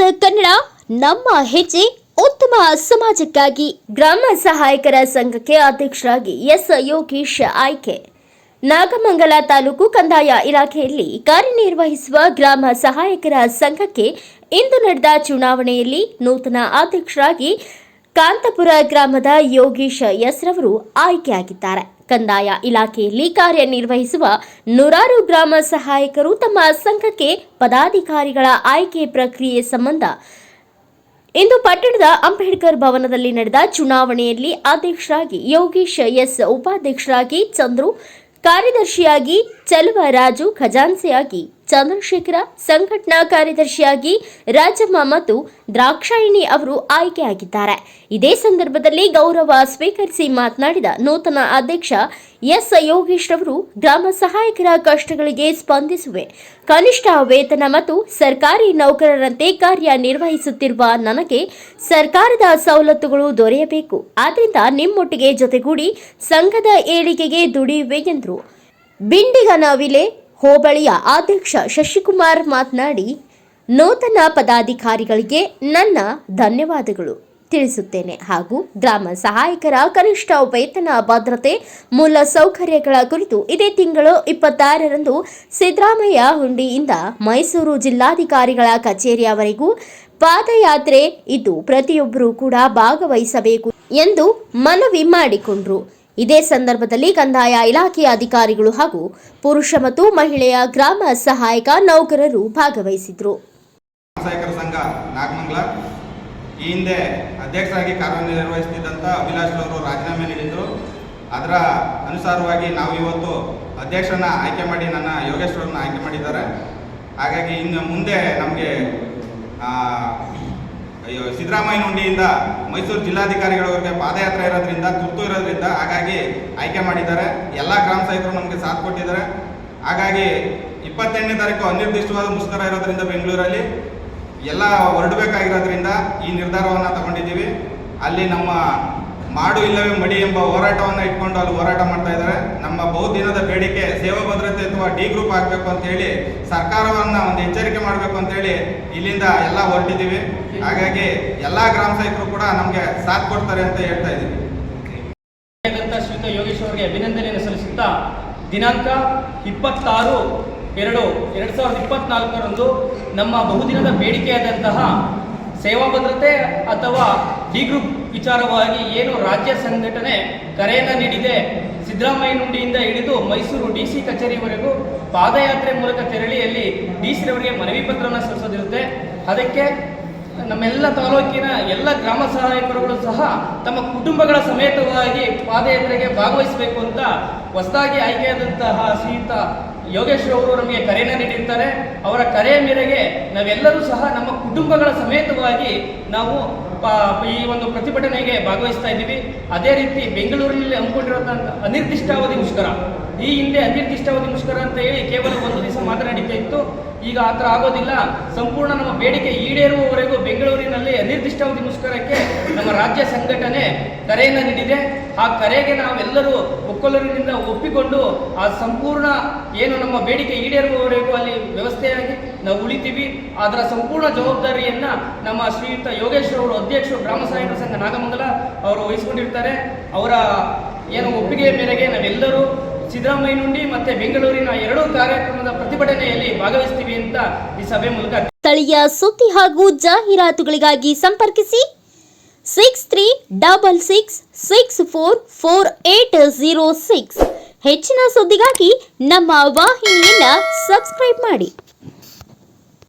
ಕನ್ನಡ, ನಮ್ಮ ಹೆಜ್ಜೆ ಉತ್ತಮ ಸಮಾಜಕ್ಕಾಗಿ ಗ್ರಾಮ ಸಹಾಯಕರ ಸಂಘಕ್ಕೆ ಅಧ್ಯಕ್ಷರಾಗಿ ಎಸ್ ಯೋಗೀಶ್ ಆಯ್ಕೆ. ನಾಗಮಂಗಲ ತಾಲೂಕು ಕಂದಾಯ ಇಲಾಖೆಯಲ್ಲಿ ಕಾರ್ಯನಿರ್ವಹಿಸುವ ಗ್ರಾಮ ಸಹಾಯಕರ ಸಂಘಕ್ಕೆ ಇಂದು ನಡೆದ ಚುನಾವಣೆಯಲ್ಲಿ ನೂತನ ಅಧ್ಯಕ್ಷರಾಗಿ ಕಾಂತಪುರ ಗ್ರಾಮದ ಯೋಗೀಶ್ ಎಸ್ ರವರು ಆಯ್ಕೆಯಾಗಿದ್ದಾರೆ. ಕಂದಾಯ ಇಲಾಖೆಯಲ್ಲಿ ಕಾರ್ಯನಿರ್ವಹಿಸುವ ನೂರಾರು ಗ್ರಾಮ ಸಹಾಯಕರು ತಮ್ಮ ಸಂಘಕ್ಕೆ ಪದಾಧಿಕಾರಿಗಳ ಆಯ್ಕೆ ಪ್ರಕ್ರಿಯೆ ಸಂಬಂಧ ಇಂದು ಪಟ್ಟಣದ ಅಂಬೇಡ್ಕರ್ ಭವನದಲ್ಲಿ ನಡೆದ ಚುನಾವಣೆಯಲ್ಲಿ ಅಧ್ಯಕ್ಷರಾಗಿ ಯೋಗೀಶ್ ಎಸ್ ಉಪಾಧ್ಯಕ್ಷರಾಗಿ ಚಂದ್ರು, ಕಾರ್ಯದರ್ಶಿಯಾಗಿ ಚಲುವ ರಾಜು ಖಜಾನ್ಸಿಯಾಗಿ ಚಂದ್ರಶೇಖರ ಸಂಘಟನಾ ಕಾರ್ಯದರ್ಶಿಯಾಗಿ ರಾಜಮ್ಮ ಮತ್ತು ದ್ರಾಕ್ಷಾಯಿಣಿ ಅವರು ಆಯ್ಕೆಯಾಗಿದ್ದಾರೆ. ಇದೇ ಸಂದರ್ಭದಲ್ಲಿ ಗೌರವ ಸ್ವೀಕರಿಸಿ ಮಾತನಾಡಿದ ನೂತನ ಅಧ್ಯಕ್ಷ ಎಸ್ ಯೋಗೇಶ್ ರವರು, ಗ್ರಾಮ ಸಹಾಯಕರ ಕಷ್ಟಗಳಿಗೆ ಸ್ಪಂದಿಸುವೆ. ಕನಿಷ್ಠ ವೇತನ ಮತ್ತು ಸರ್ಕಾರಿ ನೌಕರರಂತೆ ಕಾರ್ಯನಿರ್ವಹಿಸುತ್ತಿರುವ ನನಗೆ ಸರ್ಕಾರದ ಸವಲತ್ತುಗಳು ದೊರೆಯಬೇಕು. ಆದ್ದರಿಂದ ನಿಮ್ಮೊಟ್ಟಿಗೆ ಜೊತೆಗೂಡಿ ಸಂಘದ ಏಳಿಗೆಗೆ ದುಡಿಯುವೆ ಎಂದರು. ಬಿಂಡಿಗನವಿಲೆ ಹೋಬಳಿಯ ಅಧ್ಯಕ್ಷ ಶಶಿಕುಮಾರ್ ಮಾತನಾಡಿ, ನೂತನ ಪದಾಧಿಕಾರಿಗಳಿಗೆ ನನ್ನ ಧನ್ಯವಾದಗಳು ತಿಳಿಸುತ್ತೇನೆ ಹಾಗೂ ಗ್ರಾಮ ಸಹಾಯಕರ ಕನಿಷ್ಠ ವೇತನ ಭದ್ರತೆ ಮೂಲ ಸೌಕರ್ಯಗಳ ಕುರಿತು ಇದೇ ತಿಂಗಳು ಇಪ್ಪತ್ತಾರರಂದು ಸಿದ್ದರಾಮಯ್ಯ ಹುಂಡಿಯಿಂದ ಮೈಸೂರು ಜಿಲ್ಲಾಧಿಕಾರಿಗಳ ಕಚೇರಿಯವರೆಗೂ ಪಾದಯಾತ್ರೆ ಇದ್ದು ಪ್ರತಿಯೊಬ್ಬರೂ ಕೂಡ ಭಾಗವಹಿಸಬೇಕು ಎಂದು ಮನವಿ ಮಾಡಿಕೊಂಡರು. ಇದೇ ಸಂದರ್ಭದಲ್ಲಿ ಕಂದಾಯ ಇಲಾಖೆಯ ಅಧಿಕಾರಿಗಳು ಹಾಗೂ ಪುರುಷ ಮತ್ತು ಮಹಿಳೆಯ ಗ್ರಾಮ ಸಹಾಯಕ ನೌಕರರು ಭಾಗವಹಿಸಿದ್ರು. ಸಂಘ ನಾಗಮಂಗಲ. ಈ ಹಿಂದೆ ಅಧ್ಯಕ್ಷರಾಗಿ ಕಾರ್ಯನಿರ್ವಹಿಸುತ್ತಿದ್ದಂಥ ಅಭಿಲಾಷ್ ಅವರು ರಾಜೀನಾಮೆ ನೀಡಿದರು. ಅದರ ಅನುಸಾರವಾಗಿ ನಾವು ಇವತ್ತು ಅಧ್ಯಕ್ಷರನ್ನ ಆಯ್ಕೆ ಮಾಡಿ ನನ್ನ ಯೋಗೇಶ್ವರನ್ನ ಆಯ್ಕೆ ಮಾಡಿದ್ದಾರೆ. ಹಾಗಾಗಿ ಇನ್ನು ಮುಂದೆ ನಮಗೆ ಸಿದ್ದರಾಮಯ್ಯ ಹುಂಡಿಯಿಂದ ಮೈಸೂರು ಜಿಲ್ಲಾಧಿಕಾರಿಗಳವರಿಗೆ ಪಾದಯಾತ್ರೆ ಇರೋದ್ರಿಂದ, ತುರ್ತು ಇರೋದ್ರಿಂದ ಹಾಗಾಗಿ ಆಯ್ಕೆ ಮಾಡಿದ್ದಾರೆ. ಎಲ್ಲ ಗ್ರಾಮ ಸಹಿತರು ನಮಗೆ ಸಾಥ್ ಕೊಟ್ಟಿದ್ದಾರೆ. ಹಾಗಾಗಿ ಇಪ್ಪತ್ತೆಂಟನೇ ತಾರೀಕು ಅನಿರ್ದಿಷ್ಟವಾದ ಮುಷ್ಕರ ಇರೋದ್ರಿಂದ ಬೆಂಗಳೂರಲ್ಲಿ ಎಲ್ಲ ಹೊರಡಬೇಕಾಗಿರೋದ್ರಿಂದ ಈ ನಿರ್ಧಾರವನ್ನು ತಗೊಂಡಿದ್ದೀವಿ. ಅಲ್ಲಿ ನಮ್ಮ ಮಾಡು ಇಲ್ಲವೇ ಮಡಿ ಎಂಬ ಹೋರಾಟವನ್ನು ಇಟ್ಕೊಂಡು ಅಲ್ಲಿ ಹೋರಾಟ ಮಾಡ್ತಾ ಇದ್ದಾರೆ. ನಮ್ಮ ಬಹುದಿನದ ಬೇಡಿಕೆ ಸೇವಾ ಭದ್ರತೆ ಅಥವಾ ಡಿ ಗ್ರೂಪ್ ಆಗಬೇಕು ಅಂತ ಹೇಳಿ ಸರ್ಕಾರವನ್ನ ಒಂದು ಎಚ್ಚರಿಕೆ ಮಾಡಬೇಕು ಅಂತ ಹೇಳಿ ಇಲ್ಲಿಂದ ಎಲ್ಲ ಹೊರಟಿದ್ದೀವಿ. ಹಾಗಾಗಿ ಎಲ್ಲ ಗ್ರಾಮ ಸೈಕರು ಕೂಡ ನಮಗೆ ಸಾಥ್ ಕೊಡ್ತಾರೆ ಅಂತ ಹೇಳ್ತಾ ಇದ್ದೀವಿ ಶ್ರೀಯುತ ಯೋಗೇಶ್ ಅವರಿಗೆ ಅಭಿನಂದನೆಯನ್ನು ಸಲ್ಲಿಸುತ್ತಾ ದಿನಾಂಕ ಇಪ್ಪತ್ತಾರು ಎರಡು ಎರಡು ಸಾವಿರದ ಇಪ್ಪತ್ನಾಲ್ಕರಂದು ನಮ್ಮ ಬಹುದಿನದ ಬೇಡಿಕೆಯಾದಂತಹ ಸೇವಾ ಭದ್ರತೆ ಅಥವಾ ಡಿ ಗ್ರೂಪ್ ವಿಚಾರವಾಗಿ ಏನು ರಾಜ್ಯ ಸಂಘಟನೆ ಕರೆಯನ್ನು ನೀಡಿದೆ, ಸಿದ್ದರಾಮಯ್ಯ ನುಂಡಿಯಿಂದ ಹಿಡಿದು ಮೈಸೂರು ಡಿ ಸಿ ಕಚೇರಿವರೆಗೂ ಪಾದಯಾತ್ರೆ ಮೂಲಕ ತೆರಳಿ ಅಲ್ಲಿ ಡಿ ಸಿ ಅವರಿಗೆ ಮನವಿ ಪತ್ರವನ್ನು ಸಲ್ಲಿಸೋದಿರುತ್ತೆ. ಅದಕ್ಕೆ ನಮ್ಮೆಲ್ಲ ತಾಲೂಕಿನ ಎಲ್ಲ ಗ್ರಾಮ ಸಹಾಯಕರುಗಳು ಸಹ ತಮ್ಮ ಕುಟುಂಬಗಳ ಸಮೇತವಾಗಿ ಪಾದಯಾತ್ರೆಗೆ ಭಾಗವಹಿಸಬೇಕು ಅಂತ ಹೊಸದಾಗಿ ಆಯ್ಕೆಯಾದಂತಹ ಶ್ರೀಯುತ ಯೋಗೇಶ್ ಅವರು ನಮಗೆ ಕರೆಯನ್ನು ನೀಡಿರ್ತಾರೆ. ಅವರ ಕರೆಯ ಮೇರೆಗೆ ನಾವೆಲ್ಲರೂ ಸಹ ನಮ್ಮ ಕುಟುಂಬಗಳ ಸಮೇತವಾಗಿ ನಾವು ಈ ಒಂದು ಪ್ರತಿಭಟನೆಗೆ ಭಾಗವಹಿಸ್ತಾ ಇದ್ದೀವಿ. ಅದೇ ರೀತಿ ಬೆಂಗಳೂರಿನಲ್ಲಿ ಹಮ್ಮಿಕೊಂಡಿರುವಂತಹ ಅನಿರ್ದಿಷ್ಟಾವಧಿ ಮುಷ್ಕರ, ಈ ಹಿಂದೆ ಅನಿರ್ದಿಷ್ಟಾವಧಿ ಮುಷ್ಕರ ಅಂತ ಹೇಳಿ ಕೇವಲ ಒಂದು ನಡೀತಾ ಇತ್ತು. ಈಗ ಆ ಥರ ಆಗೋದಿಲ್ಲ. ಸಂಪೂರ್ಣ ನಮ್ಮ ಬೇಡಿಕೆ ಈಡೇರುವವರೆಗೂ ಬೆಂಗಳೂರಿನಲ್ಲಿ ಅನಿರ್ದಿಷ್ಟಾವಧಿ ಮುಷ್ಕರಕ್ಕೆ ನಮ್ಮ ರಾಜ್ಯ ಸಂಘಟನೆ ಕರೆಯನ್ನು ನೀಡಿದೆ. ಆ ಕರೆಗೆ ನಾವೆಲ್ಲರೂ ಒಕ್ಕೊಲರಿನಿಂದ ಒಪ್ಪಿಕೊಂಡು ಆ ಸಂಪೂರ್ಣ ಏನು ನಮ್ಮ ಬೇಡಿಕೆ ಈಡೇರುವವರೆಗೂ ಅಲ್ಲಿ ವ್ಯವಸ್ಥೆಯಾಗಿ ನಾವು ಉಳಿತೀವಿ. ಅದರ ಸಂಪೂರ್ಣ ಜವಾಬ್ದಾರಿಯನ್ನ ನಮ್ಮ ಶ್ರೀಯುತ ಯೋಗೇಶ್ವರ ಅವರು ಅಧ್ಯಕ್ಷರು ಗ್ರಾಮ ಸಹಾಯಕ ಸಂಘ ನಾಗಮಂಗಲ ಅವರು ವಹಿಸಿಕೊಂಡಿರ್ತಾರೆ. ಅವರ ಏನು ಒಪ್ಪಿಗೆಯ ಮೇರೆಗೆ ನಾವೆಲ್ಲರೂ ಸಿದ್ದರಾಮಯ್ಯ ನುಂಡಿ ಮತ್ತೆ ಬೆಂಗಳೂರಿನ ಎರಡು ಕಾರ್ಯಕ್ರಮದ ಪ್ರತಿಭಟನೆಯಲ್ಲಿ ಭಾಗವಹಿಸ್ತೀವಿ ಅಂತ ಈ ಸಭೆ ಮೂಲಕ ಸ್ಥಳೀಯ ಸುದ್ದಿ ಹಾಗೂ ಜಾಹೀರಾತುಗಳಿಗಾಗಿ ಸಂಪರ್ಕಿಸಿ six three double six six four four eight zero six ಹೆಚ್ಚಿನ ಸುದ್ದಿಗಾಗಿ ನಮ್ಮ ವಾಹಿನಿಯನ್ನ ಸಬ್ಸ್ಕ್ರೈಬ್ ಮಾಡಿ